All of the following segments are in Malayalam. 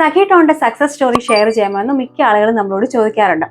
സഖിട്ടോണിന്റെ സക്സസ് സ്റ്റോറി ഷെയർ ചെയ്യാമെന്ന് മിക്ക ആളുകളും നമ്മളോട് ചോദിക്കാറുണ്ട്.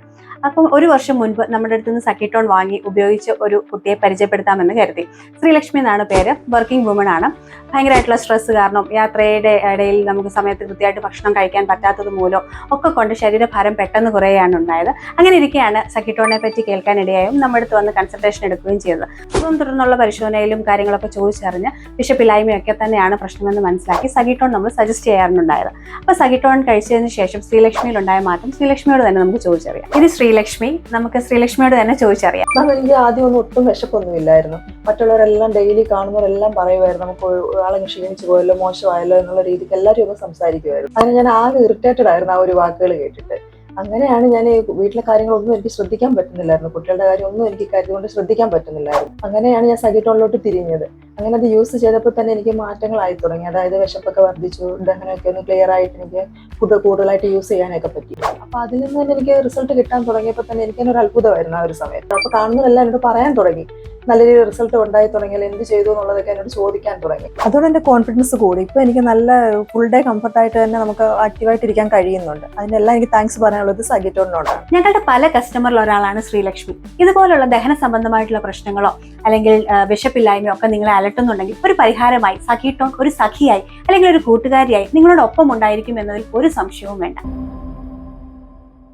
അപ്പം ഒരു വർഷം മുൻപ് നമ്മുടെ അടുത്ത് നിന്ന് സക്കിട്ടോൺ വാങ്ങി ഉപയോഗിച്ച് ഒരു കുട്ടിയെ പരിചയപ്പെടുത്താമെന്ന് കരുതി. ശ്രീലക്ഷ്മി എന്നാണ് പേര്. വർക്കിംഗ് വുമൺ ആണ്. ഭയങ്കരമായിട്ടുള്ള സ്ട്രെസ് കാരണം യാത്രയുടെ ഇടയിൽ നമുക്ക് സമയത്ത് കൃത്യമായിട്ട് ഭക്ഷണം കഴിക്കാൻ പറ്റാത്തത് മൂലം ഒക്കെ കൊണ്ട് ശരീരഭാരം പെട്ടെന്ന് കുറയുകയാണ് ഉണ്ടായത്. അങ്ങനെ ഇരിക്കെയാണ് സക്കിട്ടോണിനെ പറ്റി കേൾക്കാനിടയായും നമ്മുടെ അടുത്ത് വന്ന് കൺസൾട്ടേഷൻ എടുക്കുകയും ചെയ്തത്. അപ്പം തുടർന്നുള്ള പരിശോധനയിലും കാര്യങ്ങളൊക്കെ ചോദിച്ചറിഞ്ഞ് വിഷപ്പില്ലായ്മയൊക്കെ തന്നെയാണ് പ്രശ്നമെന്ന് മനസ്സിലാക്കി സഖിട്ടോൺ നമ്മൾ സജസ്റ്റ് ചെയ്യാറുണ്ടായത്. അപ്പോൾ സഖിട്ടോൺ കഴിച്ചതിന് ശേഷം ശ്രീലക്ഷ്മിയിൽ ഉണ്ടായ മാറ്റം ശ്രീലക്ഷ്മിയോട് തന്നെ നമുക്ക് ചോദിച്ചറിയാം. ഇത് ശ്രീലക്ഷ്മി നമുക്ക് ശ്രീലക്ഷ്മിയോട് തന്നെ ചോദിച്ചറിയാം. കാരണം എനിക്ക് ആദ്യം ഒന്നും ഒട്ടും വിശപ്പൊന്നും ഇല്ലായിരുന്നു മറ്റുള്ളവരെല്ലാം ഡെയിലി കാണുന്നവരെല്ലാം പറയുമായിരുന്നു നമുക്ക് ഒരാളെ ക്ഷീണിച്ചു പോയല്ലോ മോശമായല്ലോ എന്നുള്ള രീതിക്ക് എല്ലാവരും ഒന്ന് സംസാരിക്കുമായിരുന്നു. അതിന് ഞാൻ ആകെ ഇറിറ്റേറ്റഡ് ആയിരുന്നു ആ ഒരു വാക്കുകൾ കേട്ടിട്ട്. അങ്ങനെയാണ് ഞാൻ വീട്ടിലെ കാര്യങ്ങളൊന്നും എനിക്ക് ശ്രദ്ധിക്കാൻ പറ്റുന്നില്ലായിരുന്നു. കുട്ടികളുടെ കാര്യം ഒന്നും എനിക്ക് കാര്യം കൊണ്ട് ശ്രദ്ധിക്കാൻ പറ്റുന്നില്ലായിരുന്നു. അങ്ങനെയാണ് ഞാൻ സഗിട്ടോണിലോട്ട് തിരിഞ്ഞത്. അങ്ങനെ അത് യൂസ് ചെയ്തപ്പോൾ തന്നെ എനിക്ക് മാറ്റങ്ങളായി തുടങ്ങി. അതായത് വിശപ്പൊക്കെ വർദ്ധിച്ചു ദഹനമൊക്കെ ഒന്ന് ക്ലിയർ ആയിട്ട് എനിക്ക് ഫുഡ് കൂടുതലായിട്ട് യൂസ് ചെയ്യാനൊക്കെ പറ്റി. അപ്പൊ അതിൽ നിന്ന് തന്നെ എനിക്ക് റിസൾട്ട് കിട്ടാൻ തുടങ്ങിയപ്പോൾ തന്നെ എനിക്ക് തന്നെ ഒരു അത്ഭുതമായിരുന്നു ആ ഒരു സമയത്ത്. അപ്പൊ കാണുന്നതെല്ലാം എന്നോട് പറയാൻ തുടങ്ങി. നല്ല രീതിയിൽ റിസൾട്ട് ഉണ്ടായി തുടങ്ങിയാൽ എന്ത് ചെയ്തു എന്നുള്ളതൊക്കെ എന്നോട് ചോദിക്കാൻ തുടങ്ങി. അതോടെ എന്റെ കോൺഫിഡൻസ് കൂടി. ഇപ്പോൾ എനിക്ക് നല്ല ഫുൾ ഡേ കംഫർട്ടായിട്ട് തന്നെ നമുക്ക് ആക്റ്റീവായിട്ട് ഇരിക്കാൻ കഴിയുന്നുണ്ട്. അതിനെല്ലാം എനിക്ക് താങ്ക്സ് പറയാനുള്ളത് സഗിറ്റോണിനോട് ഞങ്ങളുടെ പല കസ്റ്റമറിൽ ഒരാളാണ് ശ്രീലക്ഷ്മി. ഇതുപോലുള്ള ദഹന സംബന്ധമായിട്ടുള്ള പ്രശ്നങ്ങളോ അല്ലെങ്കിൽ വിശപ്പില്ലായ്മയോ ഒക്കെ നിങ്ങളെ അലട്ടുന്നുണ്ടെങ്കിൽ ഒരു പരിഹാരമായി സഖി ടോൺ ഒരു സഖിയായി അല്ലെങ്കിൽ ഒരു കൂട്ടുകാരിയായി നിങ്ങളോടൊപ്പം ഉണ്ടായിരിക്കും എന്നതിൽ ഒരു സംശയവും വേണ്ട.